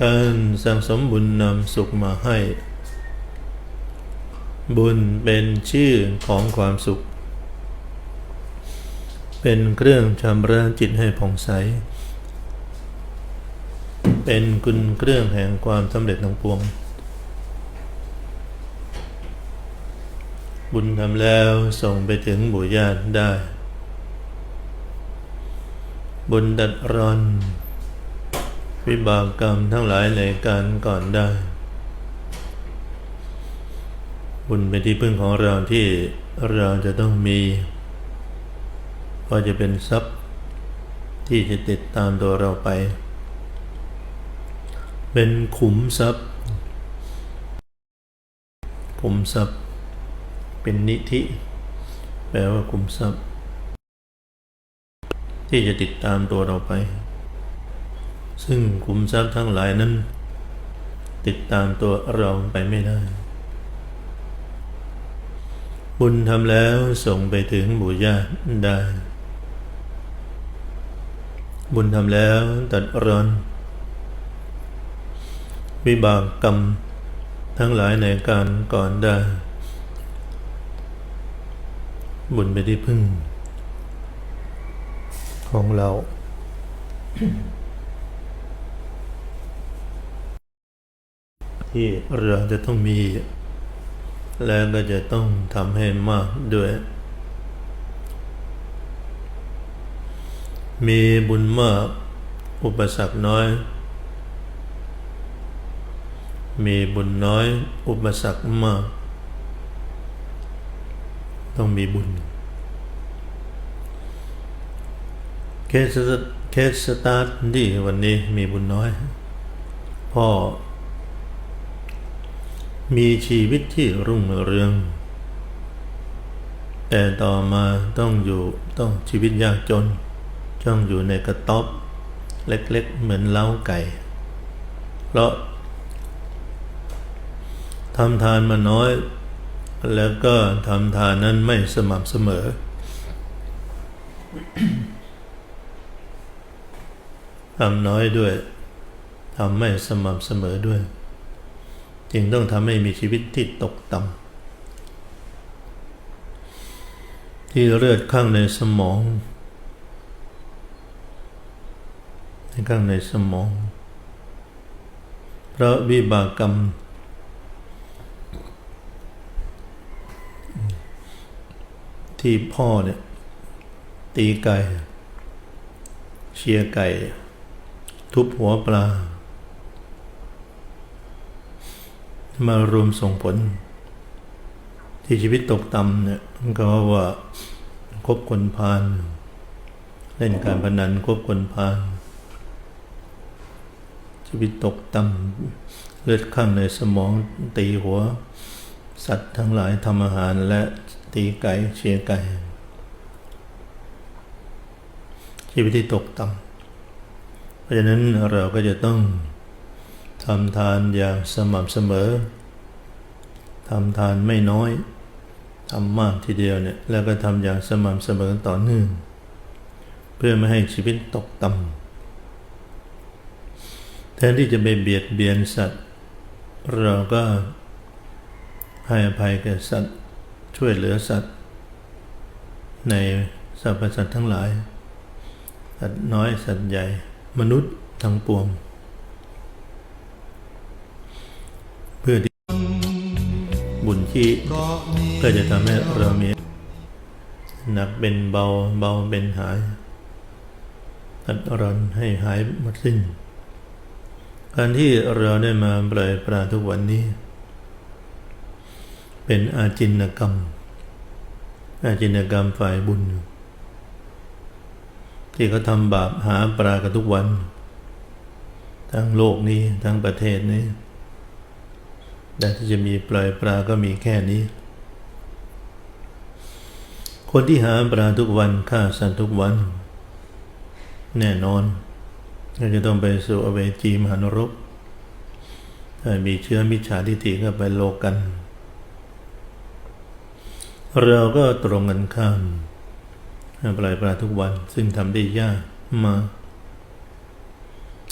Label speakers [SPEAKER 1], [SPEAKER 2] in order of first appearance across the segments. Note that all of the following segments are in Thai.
[SPEAKER 1] การสั่งสมบุญนำสุขมาให้ บุญเป็นชื่อของความสุข เป็นเครื่องชำระจิตให้ผ่องใส เป็นคุณเครื่องแห่งความสำเร็จทั้งปวง บุญทำแล้วส่งไปถึงบุญญาติได้ บุญดัดรอน วิบากกรรมทั้งหลายในการก่อนได้ บุญเป็นที่พึ่งของเราที่เราจะต้องมี ก็จะเป็นทรัพย์ที่จะติดตามตัวเราไป เป็นขุมทรัพย์ ขุมทรัพย์ เป็นนิธิ แปลว่าขุมทรัพย์ ที่จะติดตามตัวเราไป ซึ่งขุมทรัพย์ทั้งหลายนั้น ติดตามตัวเราไปไม่ได้ บุญทำแล้วส่งไปถึงบุญญาได้ บุญทำแล้วตัดรอนวิบากกรรม ทั้งหลายในการก่อนได้ บุญไปที่พึ่ง ของเรา ที่เราจะต้องมี และก็จะต้องทำให้มากด้วย มีบุญมาก อุปสรรคน้อย มีบุญน้อย อุปสรรคมาก ต้องมีบุญ เคสสเคสสตาร์ทดีวันนี้มีบุญน้อย พ่อ มีชีวิตที่รุ่งเรือง แต่ต่อมาต้องอยู่ต้องชีวิตยากจนต้องอยู่ในกระต๊อบเล็ก ๆ เหมือนเล้าไก่ เพราะทำทานมาน้อย แล้วก็ทำทานนั้นไม่สม่ำเสมอ ทำน้อยด้วย ทำไม่สม่ำเสมอด้วย จึงต้องทำให้มีชีวิตที่ตกต่ำที่เลือดข้างในสมองในข้างในสมอง เพราะวิบากกรรม ที่พ่อเนี่ย ตีไก่ เชียร์ไก่ ทุบหัวปลา มารวมส่งผล ที่ชีวิตตกต่ำเนี่ยก็ว่าคบคนพาลเล่นการพนันคบคนพาลชีวิตตกต่ำเลือดข้างในสมองตีหัว สัตว์ทั้งหลายทำอาหารและตีไก่เชียร์ไก่ ชีวิตที่ตกต่ำเพราะฉะนั้นเราก็จะต้อง ทำทานอย่างสม่ำเสมอ ทำทานไม่น้อย ทำมากทีเดียวเนี่ย แล้วก็ทำอย่างสม่ำเสมอต่อเนื่อง เพื่อไม่ให้ชีวิตตกต่ำ แทนที่จะไปเบียดเบียนสัตว์ เราก็ให้อภัยแก่สัตว์ ช่วยเหลือสัตว์ ในสรรพสัตว์ทั้งหลาย สัตว์น้อยสัตว์ใหญ่ มนุษย์ทั้งปวง เพื่อที่ บุญที่เพื่อจะทำให้เรามีหนักเป็นเบาเบาเป็นหายตัดรอนให้หายหมดสิ้น การที่เราได้มาปล่อยปลาทุกวันนี้ เป็นอาจินกรรม อาจินกรรมฝ่ายบุญ ที่เขาทำบาปหาปลากันทุกวัน ทั้งโลกนี้ทั้งประเทศนี้ แต่ที่จะมีปล่อยปลาก็มีแค่นี้ คนที่หาปลาทุกวันฆ่าสัตว์ทุกวัน แน่นอนก็จะต้องไปสู่อเวจีมหานรกถ้ามีเชื้อมิจฉาทิฏฐิก็ไปโลกัน เราก็ตรงกันข้ามปล่อยปลาทุกวัน ซึ่งทำได้ยากมา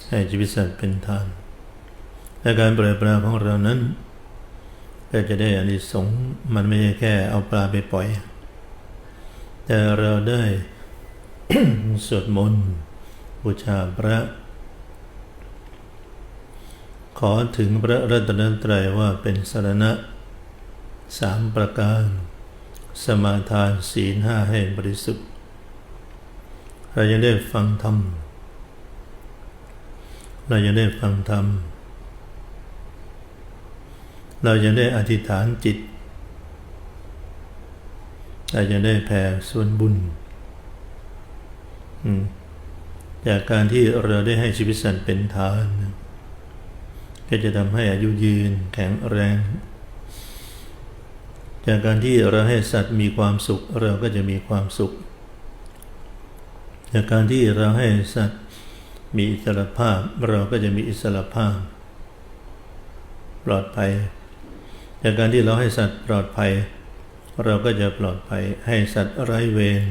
[SPEAKER 1] ให้ชีวิตสัตว์เป็นทานและการปล่อยปลาของเรานั้น ก็จะได้อานิสงส์มันไม่ใช่แค่เอาปลาไปปล่อย แต่เราได้สวดมนต์บูชาพระ ขอถึงพระรัตนตรัยว่าเป็นสรณะสามประการ สมาทานศีลห้าให้บริสุทธิ์เรายังได้ฟังธรรมเรายังได้ฟังธรรม เรายังได้อธิษฐานจิต เรายังได้แผ่ส่วนบุญ จากการที่เราได้ให้ชีวิตสัตว์เป็นทาน ก็จะทำให้อายุยืนแข็งแรง จากการที่เราให้สัตว์มีความสุข เราก็จะมีความสุข จากการที่เราให้สัตว์มีอิสรภาพ เราก็จะมีอิสรภาพ ปลอดภัย จากการที่เราให้สัตว์ปลอดภัย เราก็จะปลอดภัยให้สัตว์ไร้เวร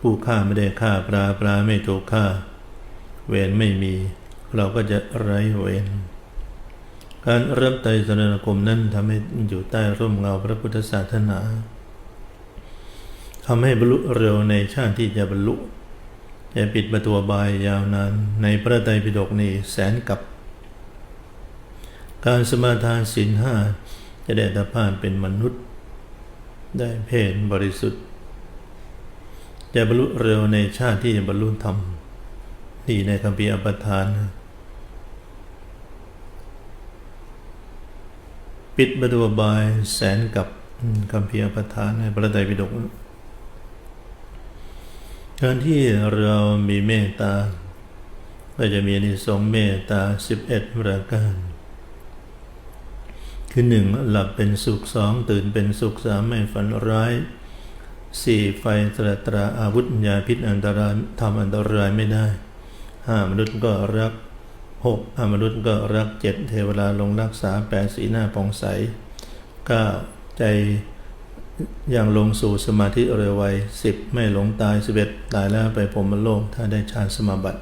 [SPEAKER 1] ผู้ฆ่าไม่ได้ฆ่าปลาปลาไม่ถูกฆ่า เวรไม่มี เราก็จะไร้เวรการรับไตรสรณคมนั้นทำให้อยู่ใต้ร่มเงาพระพุทธศาสนาทำให้บรรลุเร็วในชาติที่จะบรรลุจะปิดประตูบายยาวนานในพระไตรปิฎกนี้แสนกับ การสมาทานศีลห้า จะได้ตภาพเป็นมนุษย์ ได้เพศบริสุทธิ์ จะบรรลุเร็วในชาติที่บรรลุธรรมนี่ในคำพีอปทาน ปิดประตูบายแสนกับคำพีอปทานในพระไตรปิฎกการที่เรามีเมตตาก็จะมีนิสงเมตตา11ประการ คือหนึ่งหลับเป็นสุขสองตื่นเป็นสุขสามไม่ฝันร้ายสี่ไฟตราตราอาวุธยาพิษอันตรายทำอันตรายไม่ได้ห้ามนุษย์ก็รักหกอมนุษย์ก็รักเจ็ดเทวดาลงรักษาแปดสีหน้าปองใสเก้าใจอย่างลงสู่สมาธิเร็วไวสิบไม่หลงตายสิบเอ็ดตายแล้วไปพรมโลก ถ้าได้ฌานสมาบัติ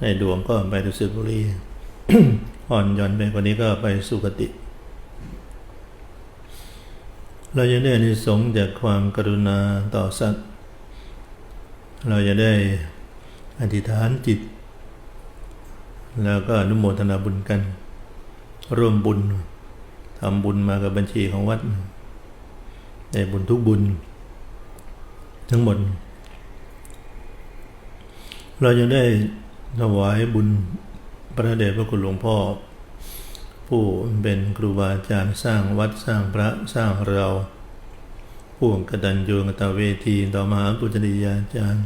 [SPEAKER 1] ในดวงก็ไปดุสิตบุรี อ่อนย่อนไปกว่านี้ก็ไปสุคติ เราจะได้อานิสงจากความกรุณาต่อสัตว์ เราจะได้อธิษฐานจิต แล้วก็อนุโมทนาบุญกัน ร่วมบุญทำบุญมากับบัญชีของวัดได้บุญทุกบุญ ทั้งหมด เรายังได้ถวายบุญ พระเดชพระคุณหลวงพ่อ ผู้เป็นครูบาอาจารย์สร้างวัดสร้างพระสร้างเรา ผู้กตัญญูกตเวทีต่อมหาปุจริยาจารย์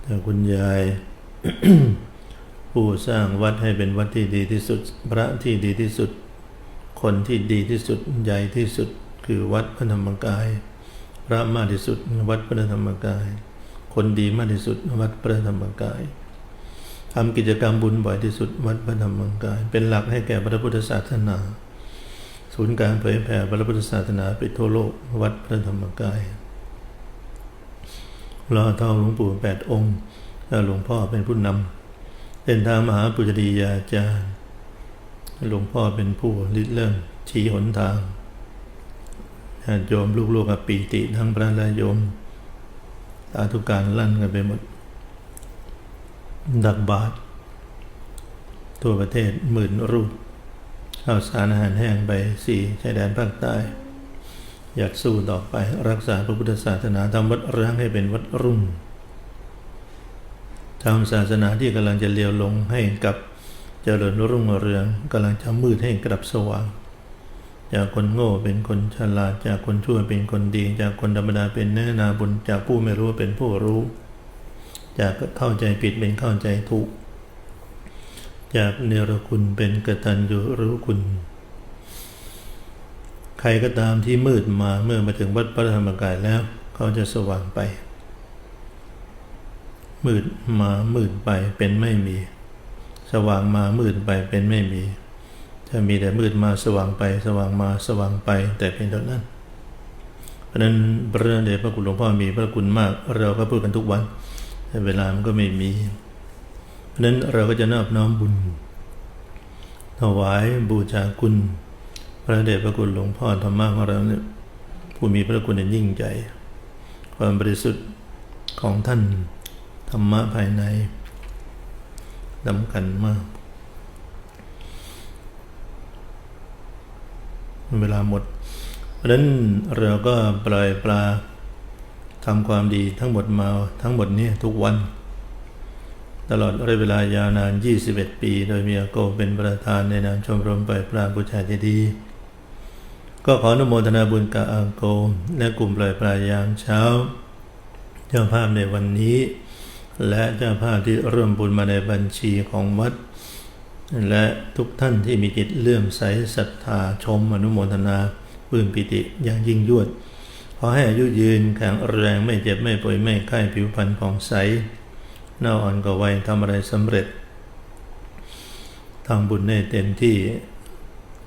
[SPEAKER 1] แต่คุณยาย ผู้สร้างวัดให้เป็นวัดที่ดีที่สุด พระที่ดีที่สุด คนที่ดีที่สุดใหญ่ที่สุดคือวัดพระธรรมกาย พระมากที่สุดวัดพระธรรมกาย คนดีมากที่สุดวัดพระธรรมกาย ทำกิจกรรมบุญบ่อยที่สุดวัดพระธรรมกาย เป็นหลักให้แก่พระพุทธศาสนา ศูนย์การเผยแผ่พระพุทธศาสนาไปทั่วโลกวัดพระธรรมกายรอเท่าหลวงปู่แปดองค์แล้วหลวงพ่อเป็นผู้นำเป็นทางมหาปุจริยาจารย์ หลวงพ่อเป็นผู้ริเริ่มชี้หนทางโยมลูกๆกับปีติทั้งพระและโยมตาทุกการลั่นกันไปหมด ดักบาททั่วประเทศหมื่นรูปข้าสารอาหารแห้งไปสี่ชายแดนภาคใต้ อยากสู้ต่อไปรักษาพระพุทธศาสนาทำวัดร้างให้เป็นวัดรุ่งทำศาสนาที่กำลังจะเลียวลงให้กับเจริญรุ่งเรืองกำลังจะมืดให้กลับสว่าง จากคนโง่เป็นคนฉลาด จากคนชั่วเป็นคนดี จากคนธรรมดาเป็นเนื้อนาบุญจากผู้ไม่รู้เป็นผู้รู้ จากเข้าใจผิดเป็นเข้าใจถูก จากเนรคุณเป็นกตัญญูรู้คุณ ใครก็ตามที่มืดมาเมื่อมาถึงวัดพระธรรมกายแล้ว เขาจะสว่างไป มืดมามืดไปเป็นไม่มี สว่างมามืดไปเป็นไม่มีจะมีแต่มืดมาสว่างไป สว่างมาสว่างไป แต่เพียงเท่านั้น เพราะนั้นพระเดชพระคุณหลวงพ่อมีพระคุณมาก เราก็พูดกันทุกวัน แต่เวลามันก็ไม่มี เพราะนั้นเราก็จะนอบน้อมบุญ ถวายบูชาคุณ พระเดชพระคุณหลวงพ่อธรรมะของเราเนี่ยผู้มีพระคุณอันยิ่งใหญ่ความบริสุทธิ์ของท่านธรรมะภายในสำคัญมาก เวลาหมด เพราะฉะนั้นเราก็ปล่อยปลา ทำความดีทั้งหมดมาทั้งหมดนี้ทุกวัน ตลอดระยะเวลายาวนาน 21 ปี โดยมีอาโกเป็นประธานในนามชมรมปล่อยปลาบูชาเจดีย์ก็ขออนุโมทนาบุญกับอาโกและกลุ่มปล่อยปลายามเช้า เจ้าภาพในวันนี้ และเจ้าภาพที่ร่วมบุญมาในบัญชีของวัด และทุกท่านที่มีจิตเลื่อมใสศรัทธาชมอนุโมทนาปื้มปิติอย่างยิ่งยวด ขอให้อายุยืนแข็งแรงไม่เจ็บไม่ป่วยไม่ไข้ผิวพรรณผ่องใสหน้าอ่อนก็ไวทำอะไรสำเร็จทำบุญได้เต็มที่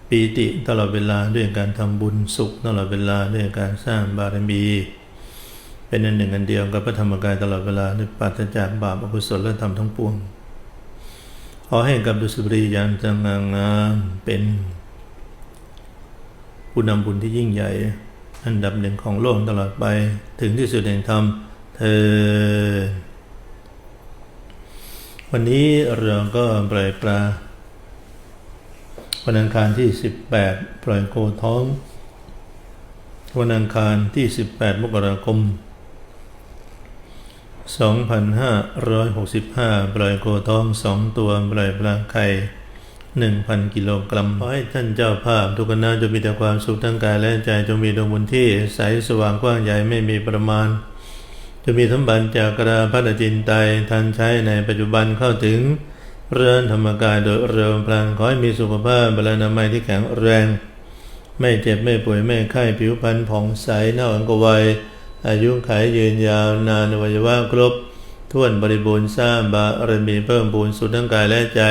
[SPEAKER 1] ปีติตลอดเวลาด้วยการทำบุญสุขตลอดเวลาด้วยการสร้างบารมี เป็นอันหนึ่งอันเดียวกับพระธรรมกายตลอดเวลาด้วยปราศจากบาปอกุศลและธรรมทั้งปวงขอให้กับดุษบรียานจังงามเป็นผู้นำบุญที่ยิ่งใหญ่ อันดับหนึ่งของโลกตลอดไปถึงที่สุดแห่งธรรมเธอ วันนี้เราก็ปล่อยปลาวันอังคารที่ 18 ปล่อยโคท้อง วันอังคารที่ 18 มกราคม 2,565 ปล่อยโคท้องสองตัวปล่อยปลาไข่ 1,000กิโลกรัมขอให้ท่านเจ้าภาพทุกคณะจงมีแต่ความสุขทั้งกายและใจจงมีดวงบุญที่ใสสว่างกว้างใหญ่ไม่มีประมาณ จะมีสมบัติจากกราพัฒจินไตทันใช้ในปัจจุบันเข้าถึง เรือนธรรมกายโดยเร็วพลันขอให้มีสุขภาพบรรณามัยที่แข็งแรง ไม่เจ็บไม่ป่วยไม่ไข้ผิวพรรณผ่องใสหน้าอ่อนกวัย อายุขัยยืนยาวนานวัยวะครบท้วนบริบูรณ์สร้างบารมีเพิ่มพูนสุดทั้งกายและใจ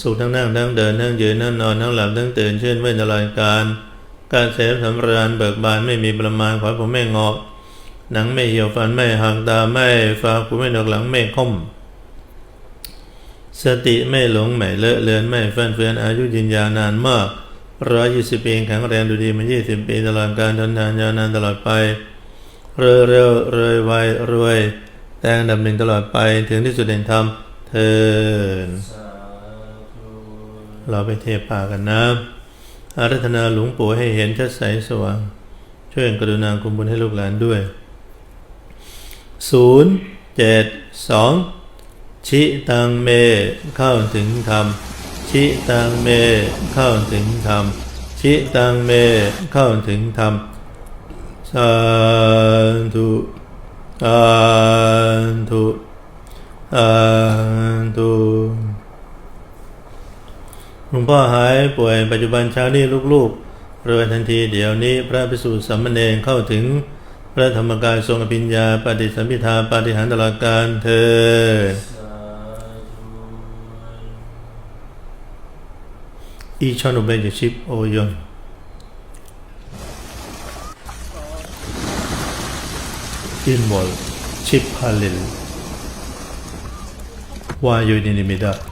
[SPEAKER 1] สุขทั้งนั่งทั้งเดินทั้งยืนทั้งนอนทั้งหลับทั้งตื่นเช่นเว้นตลอดการการเสพสำราญเบิกบานไม่มีประมาณขอผมไม่งอก หนังไม่เหี่ยวฟันไม่หักตาไม่ฟ้าคุณไม่หนกหลังไม่คมสติไม่หลงไม่เลอะเลือนไม่ฟันเฟือนอายุยืนยาวนานมากร้อยยี่สิบปีแข็งแรงดูดีมายี่สิบปีตลอดการทนทานยาวนานตลอดไป เร็วเร็วรวยไวรวย แต่อันดับหนึ่งตลอดไปถึงที่สุดแห่งธรรมเทิน เราไปเทป่ากันนะอารัธนาหลวงปู่ให้เห็นชัดใสสว่าง ช่วยกรุณาคุมบุญให้ลูกหลานด้วยศูนย์เจ็ดสองชิตังเมเข้าถึงธรรม ชิตังเมเข้าถึงธรรม ชิตังเมเข้าถึงธรรม สาธุสาธุสาธุ งพ่อหายป่วยปัจจุบันเช้านี้ลูกๆรวยทันทีเดี๋ยวนี้พระพิกษุสัมมเนรเข้าถึง พระธรรมกายทรงอภิญญาปฏิสัมพิทาปฏิหารตลอดการเธออีชอนอุเบยชิปโอยนอินมอลชิปฮาลิลวายโยดินิมิดา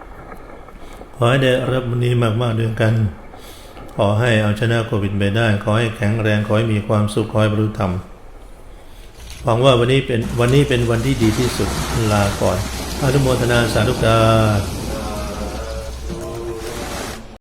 [SPEAKER 1] ขอให้ได้รับวันนี้มากๆด้วยกัน ขอให้เอาชนะโควิดไปได้ ขอให้แข็งแรง ขอให้มีความสุข ขอให้บรรลุธรรม หวังว่าวันนี้เป็นวันนี้เป็นวันที่ดีที่สุด ลาก่อนอนุโมทนาสาธุการ